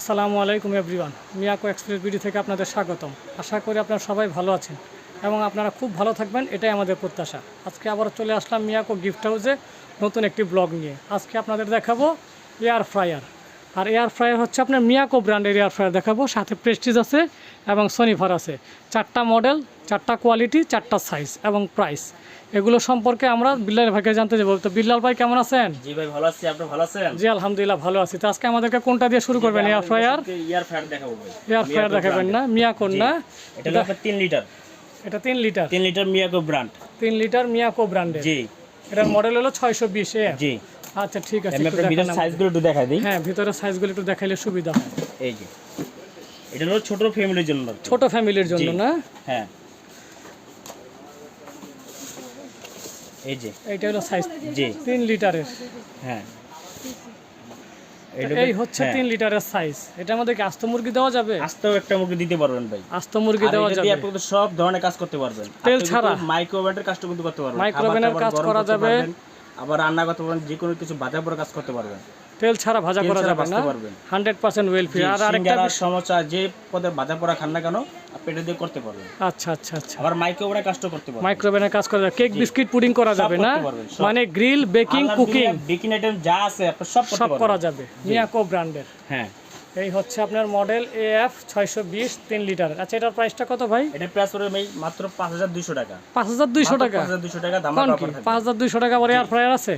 আসসালামু আলাইকুম everyone. Miyako express video থেকে আপনাদের স্বাগতম। আশা করি আপনারা সবাই ভালো আছেন এবং আপনারা খুব ভালো থাকবেন, এটাই আমাদের প্রত্যাশা। আজকে আবার চলে আসলাম মিয়াকো গিফট হাউসে নতুন একটি ব্লগ নিয়ে। আজকে আপনাদের দেখাবো এয়ার ফ্রায়ার। আর এয়ার ফ্রায়ার হচ্ছে আপনার মিয়াকো ব্র্যান্ডের এয়ার ফ্রায়ার দেখাবো। সাথে প্রেস্টিজ আছে এবং সনিফার আছে। চারটা মডেল চারটা কোয়ালিটি চারটা সাইজ এবং প্রাইস এগুলো সম্পর্কে আমরা বিল্লাল ভাইকে জানতে যাব তো বিল্লাল ভাই কেমন আছেন? জি ভাই ভালো আছি। আপনি ভালো আছেন? জি আলহামদুলিল্লাহ ভালো আছি। তো আজকে আমাদেরকে কোনটা দিয়ে শুরু করবেন? এয়ার ফ্রায়ার ইয়ার ফ্রায়ার দেখাবো ভাই। এয়ার ফ্রায়ার দেখাবেন না? মিয়াকো না? এটা হলো আপনার 3 লিটার এটা তিন লিটার 3 লিটার মিয়াকো ব্র্যান্ড তিন লিটার মিয়াকো ব্র্যান্ডের জি। এটার মডেল হলো ছয়শো বিশ এ জি। আচ্ছা ঠিক আছে আমি একটু আপনার সাইজগুলো একটু দেখাই দিই। হ্যাঁ ভিতরে সাইজগুলো একটু দেখাইলে সুবিধা হয়। এই যে এটা হলো ছোট ফ্যামিলির জন্য ছোট ফ্যামিলির জন্য না? হ্যাঁ। এই যে এইটা হলো সাইজ জি। তিন লিটারের। হ্যাঁ। এটা এই হচ্ছে তিন লিটারের সাইজ এটা আমাদের কি আস্ত মুরগি দেওয়া যাবে? আস্তেও একটা মুরগি দিতে পারবেন ভাই। আস্ত মুরগি দেওয়া যাবে। আপনি সব ধরনের কাজ করতে পারবেন। তেল ছাড়া? মাইক্রোওভেনের কাজটা কিন্তু করতে পারবেন। মাইক্রোওভেনের কাজ করা যাবে। আবার রান্না করতে পারবেন যে কোনো কিছু ভাজা পড়া কাজ করতে পারবেন। তেল ছাড়া ভাজা করা যাবে না। হান্ড্রেড পার্সেন্ট ওয়েলফেয়ার আর আরেকটা সিঙ্গারা বিষ- সমোসা যে পদে ভাজা পড়া খান না কেন পেটে দিয়ে করতে পারবেন। আচ্ছা আচ্ছা আচ্ছা। আবার মাইক্রোওভেনের কাজ করতে পারবেন। মাইক্রোওভেনের কাজ করা যাবে। কেক বিস্কিট পুডিং করা যাবে না। মানে grill baking cooking baking item যা আছে সব সব করা যাবে। মিয়াকো ব্র্যান্ডের। হ্যাঁ। এই হচ্ছে আপনার মডেল এ এফ ছয়শো বিশ তিন লিটার। আচ্ছা এটার প্রাইসটা কত ভাই? এটা প্রাইস পড়বে ভাই মাত্র 5200 টাকা। পাঁচ হাজার দুইশো টাকা? 5200 টাকা দাম কি? পাঁচ হাজার দুইশো টাকা পরে এয়ার ফ্রায়ার আছে?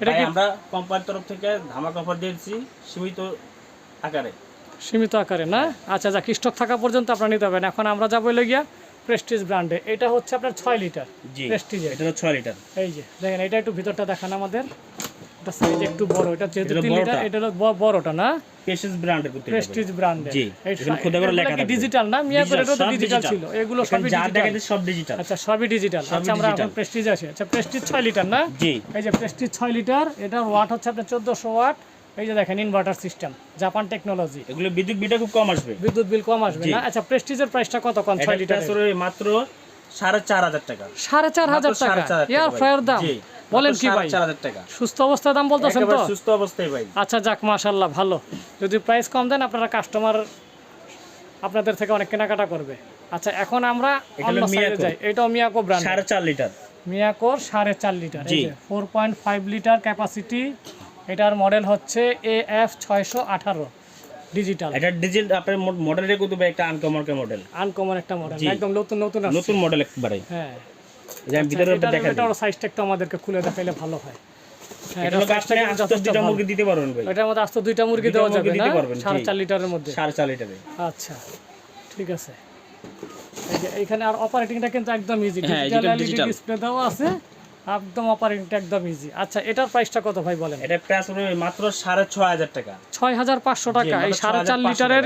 এটা কি? আমরা কোম্পানির তরফ থেকে ধামাকা অফার দিয়েছি সীমিত আকারে। সীমিত আকারে না? আচ্ছা যাক স্টক থাকা পর্যন্ত আপনারা নিতে পারবেন। এখন আমরা যাব এলে গিয়া প্রেস্টিজ ব্র্যান্ডে এটা হচ্ছে আপনার ছয় লিটার। জি প্রেস্টিজের এটা 6 লিটার। এই যে দেখেন এটা একটু ভিতরটা দেখান আমাদের। এটা সাইজ একটু বড় এটা যেহেতু এটা তিন লিটার এটা হলো বড়টা না? পেশেন্স ব্র্যান্ডের করতে প্রেস্টিজ ব্র্যান্ডের জি, এখানে খোদা করে লেখা থাকবে। ডিজিটাল না? মিয়া করে তো ডিজিটাল ছিল। এগুলো এখানে সবই যা ডিজিটাল সব ডিজিটাল আচ্ছা সবই ডিজিটাল আচ্ছা আমরা এখন প্রেস্টিজ আছে। আচ্ছা প্রেস্টিজ ছয় লিটার না? জি। এই যে প্রেস্টিজ ছয় লিটার এটার ওয়াট হচ্ছে আপনার চোদ্দোশো ওয়াট এই যে দেখেন ইনভার্টার সিস্টেম জাপান টেকনোলজি এগুলো বিদ্যুৎ বিটা খুব কম আসবে। বিদ্যুৎ বিল কম আসবে না? আচ্ছা প্রেস্টিজের প্রাইসটা কত কম ছয় এটা লিটার প্রাইস মাত্র সাড়ে চার হাজার টাকা। সাড়ে চার হাজার টাকা। 4,500 এয়ার ফ্রায়ার দাম। জি, বলেন কি ভাই? 4,500 টাকা। সুস্থ অবস্থায় দাম বলতেছেন তো? সুস্থ অবস্থায় ভাই। আচ্ছা যাক মাশাল্লাহ ভালো। যদি প্রাইস কম দেন আপনারা কাস্টমার আপনাদের থেকে অনেক কেনাকাটা করবে। আচ্ছা এখন আমরা এটা অন্য সাইডে। যাই। এটা মিয়াকো ব্র্যান্ড সাড়ে চার লিটার। মিয়াকোর সাড়ে চার লিটার। জি। Four point five litre capacity এটার মডেল হচ্ছে এ এফ ছয়শো আঠারো ডিজিটাল এটা ডিজিটাল আপনার মডেলের কিন্তু একটা আনকমন মডেল আনকমন একটা মডেল একদম নতুন নতুন। নতুন মডেল একবারে হ্যাঁ। এই যে আমি ভিতরে এটার- দেখা এটার সাইজটা একটু আমাদেরকে খুলে দেখাইলে ভালো হয়। হ্যাঁ এটা এটার লোক size টা আপনি কিন্তু আস্তে যথেষ্ট দুটা ভালো। মুরগি দিতে পারবেন ভাই। এটার মধ্যে আস্ত দুইটা মুরগি দেওয়া যাবে না? সাড়ে চার লিটারের মধ্যে। সাড়ে চার লিটারে। আচ্ছা ঠিক আছে। এখানে আর অপারেটিংটা কিন্তু একদম ইজি হ্যাঁ, ডিজিটাল এলইডি ডিসপ্লে দেওয়া আছে। একদম অপারেটিংটা একদম ইজি আচ্ছা এটার প্রাইসটা কত ভাই বলেন? এটা প্রাইস মাত্র সাড়ে ছয় হাজার টাকা। ছয় হাজার পাঁচশো টাকা। এই মাত্র সাড়ে চার 6,500 লিটারের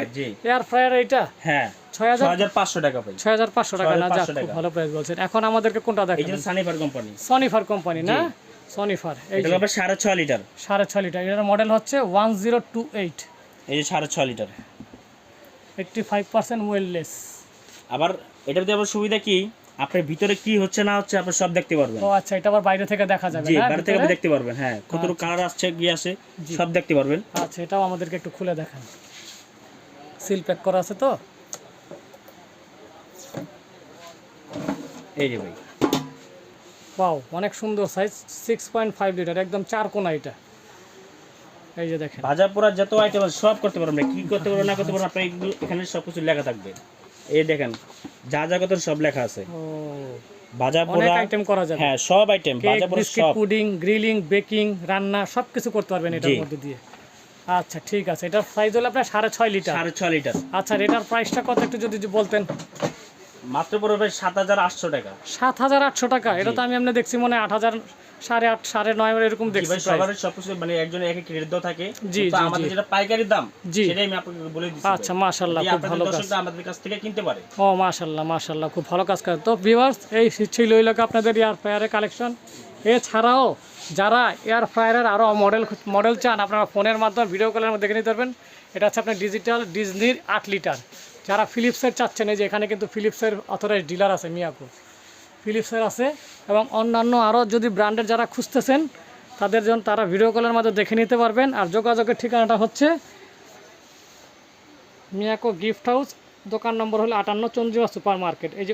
এয়ার ফ্রায়ার এইটা? হ্যাঁ ছয় হাজার ছয় হাজার পাঁচশো টাকা ভাই। ছয় হাজার পাঁচশো টাকা। না যাক খুব ভালো প্রাইস বলছেন। এখন আমাদেরকে কোনটা এই দেখেন যে সানিফার কোম্পানি সনিফার কোম্পানি না? সনিফার এই এটা যে। হবে সাড়ে ছয় লিটার। সাড়ে ছয় লিটার। এটার মডেল হচ্ছে ওয়ান জিরো টু এইট এই যে সাড়ে ছয় লিটার। এইটটি ফাইভ পার্সেন্ট ওয়েললেস আবার এটার মধ্যে আবার সুবিধা কি? আপনার ভিতরে কি হচ্ছে না হচ্ছে আপনি সব দেখতে পারবেন। ও আচ্ছা এটা আবার বাইরে থেকে দেখা যাবে জি না বাইরে থেকে আপনি দেখতে পারবেন হ্যাঁ কত কালার আসছে কি আসে সব দেখতে পারবেন। আচ্ছা এটাও আমাদেরকে একটু খুলে দেখান। সিল প্যাক করা আছে তো? এই যে ভাই। পাও অনেক সুন্দর size six point five litre একদম চার কোনা এটা। এই যে দেখেন। ভাজা পোড়া যত আইটেম আছে সব করতে পারবেন কি করতে পারবেন না করতে পারবেন আপনার এগুলো এখানে সব কিছু লেখা থাকবে। এই দেখেন যা যা কত সব লেখা আছে। ভাজা পোড়া আইটেম করা যাবে। হ্যাঁ সব আইটেম ভাজা পোড়া সব। পুডিং গ্রিলিং বেকিং রান্না সব কিছু করতে পারবেন এটার মধ্যে দিয়ে। আচ্ছা ঠিক আছে। এটার সাইজ হলো আপনার সাড়ে ছয় লিটার। সাড়ে ছয় লিটার। আচ্ছা এটার প্রাইসটা কত একটু যদি বলতেন? মাত্র পড়বে সাত হাজার আটশো টাকা। সাত হাজার আটশো টাকা। এটা তো আমি দেখছি মনে হয় আট হাজার সাড়ে আট সাড়ে নয় এরকম জি দেখছি সবার সবকিছু মানে একজন এক এক রেট থাকে। জি, জি, আমাদের যেটা পাইকারি দাম জি। সেটাই আমি আপনাকে বলে দিচ্ছি আচ্ছা মাশাল্লাহ খুব ভালো কাজ। আমাদের কাছ থেকে কিনতে পারে। ও মাশাল্লাহ মাশাল্লাহ খুব ভালো কাজ করে। তো ভিউয়ার্স এই ছিল এই আপনাদের এয়ার ফ্রায়ারের কালেকশন এছাড়াও যারা এয়ার ফ্রায়ারের আরও মডেল মডেল চান আপনারা ফোনের মাধ্যমে ভিডিও কলের মধ্যে দেখে নিতে পারবেন। এটা হচ্ছে আপনার ডিজিটাল ডিজনির আট লিটার যারা ফিলিপসের চাচ্ছেন এই যে এখানে কিন্তু ফিলিপসের অথরাইজ ডিলার আছে মিয়াকো। ফিলিপসের আছে এবং অন্যান্য আরও যদি ব্র্যান্ডের যারা খুঁজতেছেন, তাদের জন্য তারা ভিডিও কলের মাধ্যমে দেখে নিতে পারবেন। আর যোগাযোগের ঠিকানাটা হচ্ছে মিয়াকো গিফট হাউস, দোকান নম্বর হলো আটান্ন চন্দ্রিমা সুপার মার্কেট এই যে